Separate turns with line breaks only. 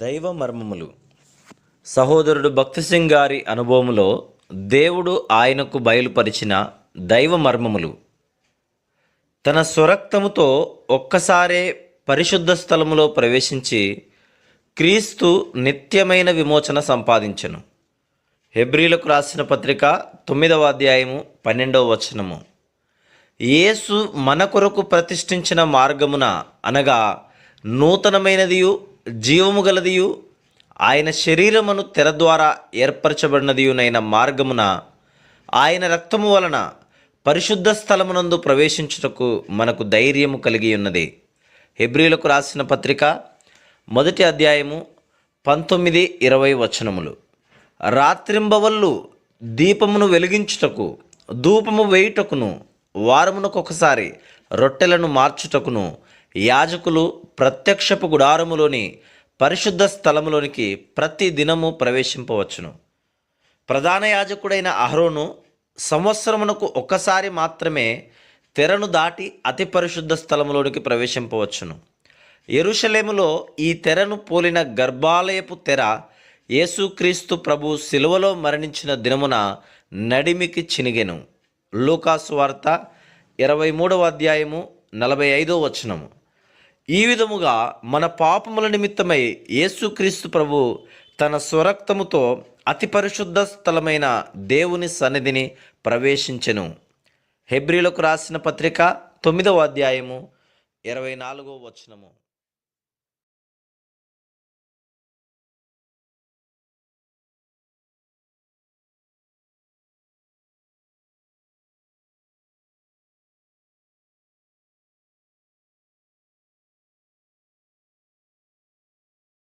దైవ మర్మములు సహోదరుడు భక్తి సింగ్ గారి అనుభవములో దేవుడు ఆయనకు బయలుపరిచిన దైవ మర్మములు తన స్వరక్తముతో ఒక్కసారే పరిశుద్ధ స్థలములో ప్రవేశించి క్రీస్తు నిత్యమైన విమోచన సంపాదించెను. హెబ్రీలకు రాసిన పత్రిక తొమ్మిదవ అధ్యాయము పన్నెండవ వచనము. యేసు మన కొరకు ప్రతిష్ఠించిన మార్గమున అనగా నూతనమైనదియు జీవము గలదియు ఆయన శరీరమును తెర ద్వారా ఏర్పరచబడినదియునైన మార్గమున ఆయన రక్తము వలన పరిశుద్ధ స్థలమునందు ప్రవేశించుటకు మనకు ధైర్యము కలిగి ఉన్నది హెబ్రిలకు రాసిన పత్రిక మొదటి అధ్యాయము పంతొమ్మిది ఇరవై వచనములు. రాత్రింబవళ్ళు దీపమును వెలిగించుటకు ధూపము వేయుటకును వారమునకొకసారి రొట్టెలను మార్చుటకును యాజకులు ప్రత్యక్షపు గుడారములోని పరిశుద్ధ స్థలములోనికి ప్రతి దినము ప్రవేశింపవచ్చును. ప్రధాన యాజకుడైన అహరోను సంవత్సరమునకు ఒక్కసారి మాత్రమే తెరను దాటి అతి పరిశుద్ధ స్థలములోనికి ప్రవేశింపవచ్చును. ఎరుషలేములో ఈ తెరను పోలిన గర్భాలయపు తెర యేసుక్రీస్తు ప్రభు శిలువలో మరణించిన దినమున నడిమికి చినిగెను. లూకాసు వార్త ఇరవై మూడవ అధ్యాయము నలభై ఐదో వచనము. ఈ విధముగా మన పాపముల నిమిత్తమై యేసుక్రీస్తు ప్రభు తన స్వరక్తముతో అతి పరిశుద్ధ స్థలమైన దేవుని సన్నిధిని ప్రవేశించెను. హెబ్రిలకు రాసిన పత్రిక తొమ్మిదవ అధ్యాయము ఇరవై నాలుగో వచనము.